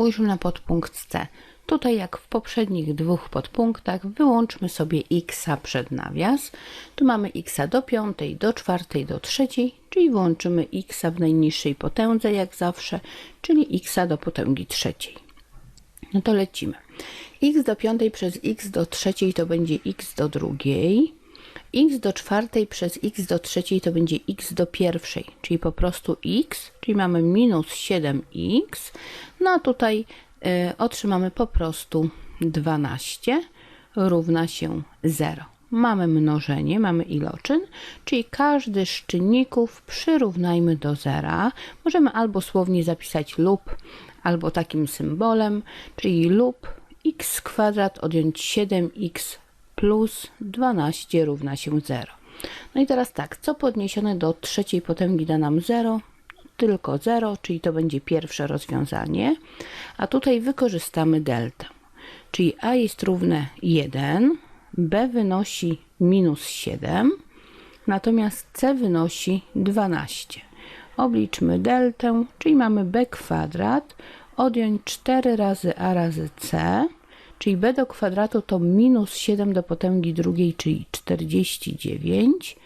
spójrzmy na podpunkt C. Tutaj jak w poprzednich dwóch podpunktach wyłączmy sobie x przed nawias. Tu mamy x do piątej, do czwartej, do trzeciej, czyli włączymy x w najniższej potędze jak zawsze, czyli x do potęgi trzeciej. No to lecimy. x do piątej przez x do trzeciej to będzie x do drugiej. X do czwartej przez x do trzeciej to będzie x do pierwszej, czyli po prostu x, czyli mamy minus 7x. No a tutaj y, otrzymamy po prostu 12 równa się 0. Mamy mnożenie, mamy iloczyn, czyli każdy z czynników przyrównajmy do zera. Możemy albo słownie zapisać lub, albo takim symbolem, czyli lub x kwadrat odjąć 7x plus 12 równa się 0. No i teraz tak, co podniesione do trzeciej potęgi da nam 0? Tylko 0, czyli to będzie pierwsze rozwiązanie. A tutaj wykorzystamy delta. Czyli a jest równe 1, b wynosi minus 7, natomiast c wynosi 12. Obliczmy deltę, czyli mamy b kwadrat, odjąć 4 razy a razy c, czyli b do kwadratu to minus 7 do potęgi drugiej, czyli 49,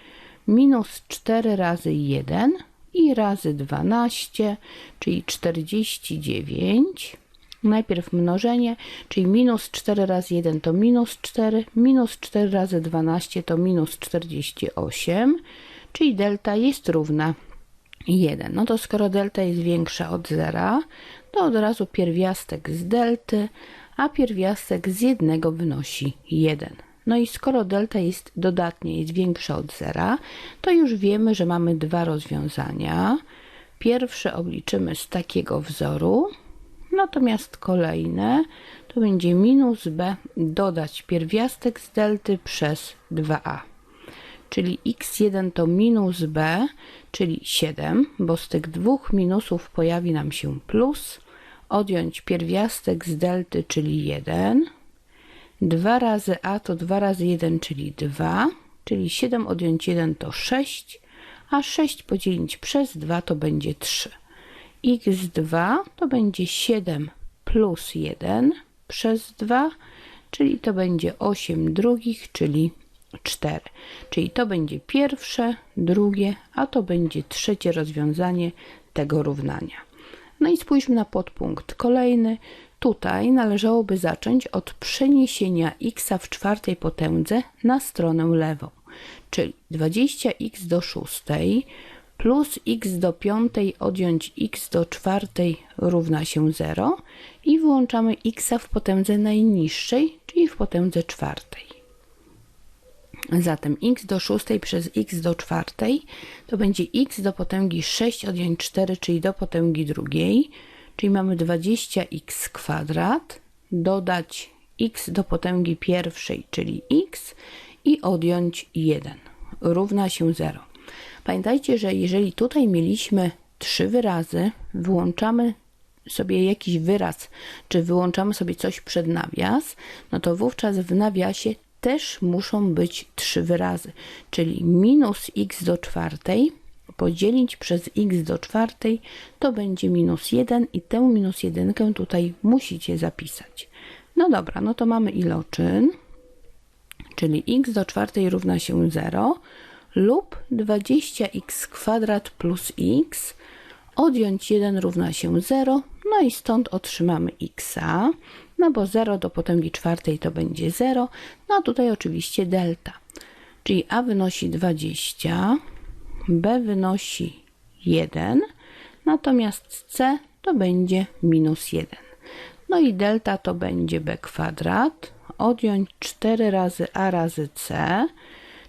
minus 4 razy 1 i razy 12, czyli 49. Najpierw mnożenie, czyli minus 4 razy 1 to minus 4, minus 4 razy 12 to minus 48, czyli delta jest równa 1. No to skoro delta jest większa od zera, to od razu pierwiastek z delty, a pierwiastek z jednego wynosi 1. No i skoro delta jest dodatnie, jest większa od zera, to już wiemy, że mamy dwa rozwiązania. Pierwsze obliczymy z takiego wzoru, natomiast kolejne to będzie minus b dodać pierwiastek z delty przez 2a. Czyli x1 to minus b, czyli 7, bo z tych dwóch minusów pojawi nam się plus, odjąć pierwiastek z delty, czyli 1, 2 razy a to 2 razy 1, czyli 2, czyli 7 odjąć 1 to 6, a 6 podzielić przez 2 to będzie 3. x2 to będzie 7 plus 1 przez 2, czyli to będzie 8 drugich, czyli 4. Czyli to będzie pierwsze, drugie, a to będzie trzecie rozwiązanie tego równania. No i spójrzmy na podpunkt kolejny. Tutaj należałoby zacząć od przeniesienia x w czwartej potędze na stronę lewą, czyli 20x do szóstej plus x do piątej odjąć x do czwartej równa się 0 i wyłączamy x w potędze najniższej, czyli w potędze czwartej. Zatem x do szóstej przez x do czwartej to będzie x do potęgi 6 odjąć 4, czyli do potęgi drugiej, czyli mamy 20x kwadrat, dodać x do potęgi pierwszej, czyli x i odjąć 1 równa się 0. Pamiętajcie, że jeżeli tutaj mieliśmy trzy wyrazy, wyłączamy sobie jakiś wyraz, czy wyłączamy sobie coś przed nawias, no to wówczas w nawiasie też muszą być trzy wyrazy, czyli minus x do czwartej podzielić przez x do czwartej to będzie minus 1 i tę minus 1 tutaj musicie zapisać. No dobra, no to mamy iloczyn, czyli x do czwartej równa się 0 lub 20x kwadrat plus x odjąć 1 równa się 0, no i stąd otrzymamy x, no bo 0 do potęgi czwartej to będzie 0, no a tutaj oczywiście delta, czyli a wynosi 20, b wynosi 1, natomiast c to będzie minus 1. No i delta to będzie b kwadrat, odjąć 4 razy a razy c,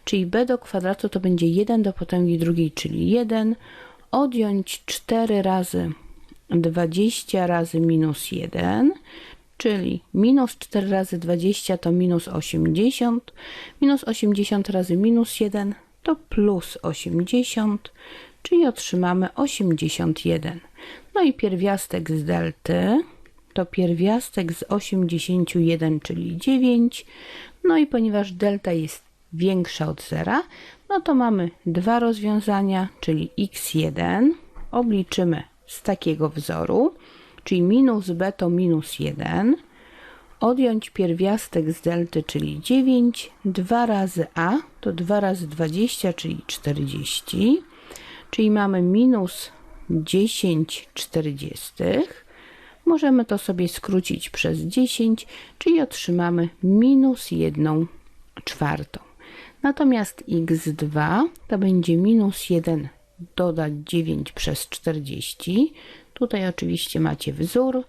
czyli b do kwadratu to będzie 1 do potęgi drugiej, czyli 1, odjąć 4 razy 20 razy minus 1, czyli minus 4 razy 20 to minus 80, minus 80 razy minus 1 to plus 80, czyli otrzymamy 81. No i pierwiastek z delty to pierwiastek z 81, czyli 9. No i ponieważ delta jest większa od zera, no to mamy dwa rozwiązania, czyli x1 obliczymy z takiego wzoru, czyli minus b to minus 1. Odjąć pierwiastek z delty, czyli 9. 2 razy a to 2 razy 20, czyli 40. Czyli mamy minus 10 czterdziestych. Możemy to sobie skrócić przez 10, czyli otrzymamy minus 1 czwartą. Natomiast x2 to będzie minus 1 dodać 9 przez 40. Tutaj oczywiście macie wzór.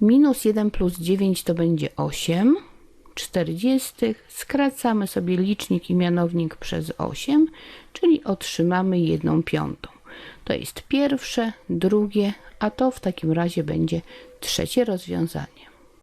Minus 1 plus 9 to będzie 8 czterdziestych. Skracamy sobie licznik i mianownik przez 8, czyli otrzymamy 1 piątą. To jest pierwsze, drugie, a to w takim razie będzie trzecie rozwiązanie.